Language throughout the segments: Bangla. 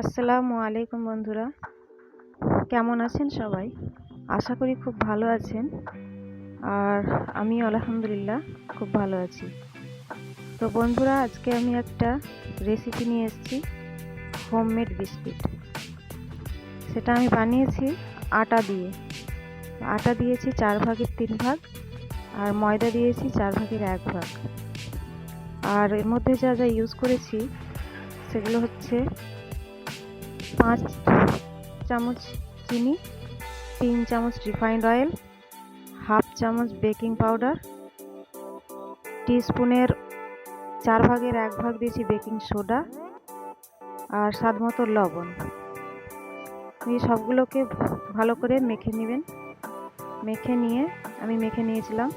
আসসালামু আলাইকুম বন্ধুরা। কেমন আছেন সবাই? আশা করি খুব ভালো আছেন। আর আমি আলহামদুলিল্লাহ খুব ভালো আছি। তো বন্ধুরা, আজকে আমি একটা রেসিপি নিয়ে এসেছি হোমমেড বিস্কিট সেটা আমি বানিয়েছি আটা দিয়ে। আটা দিয়েছি চার ভাগের তিন ভাগ আর ময়দা দিয়েছি চার ভাগের এক ভাগ। আর এর মধ্যে যা যা ইউজ করেছি, সেগুলো হচ্ছে পাঁচ চামচ চিনি, তিন চামচ রিফাইন্ড অয়েল, হাফ চামচ বেকিং পাউডার, টিস্পুনের চার ভাগের এক ভাগ দিয়েছি বেকিং সোডা আর স্বাদ মতো লবণ। এই সবগুলোকে ভালো করে মেখে নেবেন। মেখে নিয়ে আমি মেখে নিয়েছিলাম।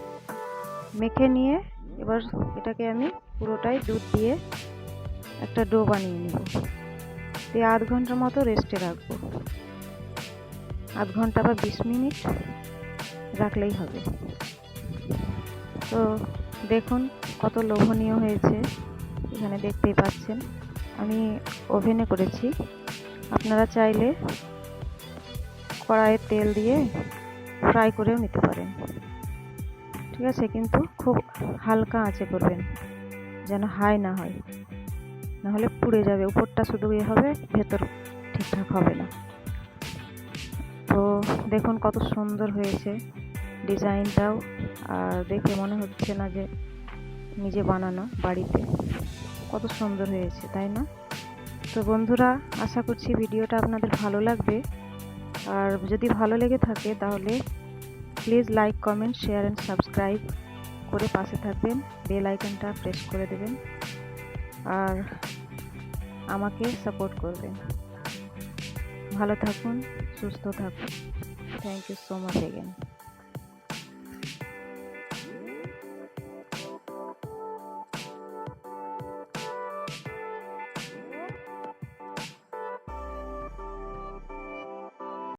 মেখে নিয়ে এবার এটাকে আমি পুরোটাই দুধ দিয়ে একটা ডো বানিয়ে নেব। দিয়ে আধ ঘণ্টার মতো রেস্টে রাখব। আধ ঘণ্টা বা বিশ মিনিট রাখলেই হবে। তো দেখুন কত লোভনীয় হয়েছে। এখানে দেখতেই পাচ্ছেন, আমি ওভেনে করেছি। আপনারা চাইলে কড়াইয়ে তেল দিয়ে ফ্রাই করেও নিতে পারেন। ঠিক আছে, কিন্তু খুব হালকা আঁচে করবেন, যেন হাই না হয়। নাহলে পুড়ে যাবে, উপরটা শুধু ইয়ে হবে, ভেতর ঠিকঠাক হবে না। তো দেখুন কত সুন্দর হয়েছে ডিজাইনটাও, আর দেখে মনে হচ্ছে না যে নিজে বানানো বাড়িতে। কত সুন্দর হয়েছে, তাই না? তো বন্ধুরা, আশা করছি ভিডিওটা আপনাদের ভালো লাগবে। আর যদি ভালো লেগে থাকে তাহলে please like, comment, share, and subscribe করে পাশে থাকবেন। বেল আইকনটা প্রেস করে দেবেন। আর আমাকে সাপোর্ট করবেন। ভালো থাকুন সুস্থ থাকুন। Thank you so much again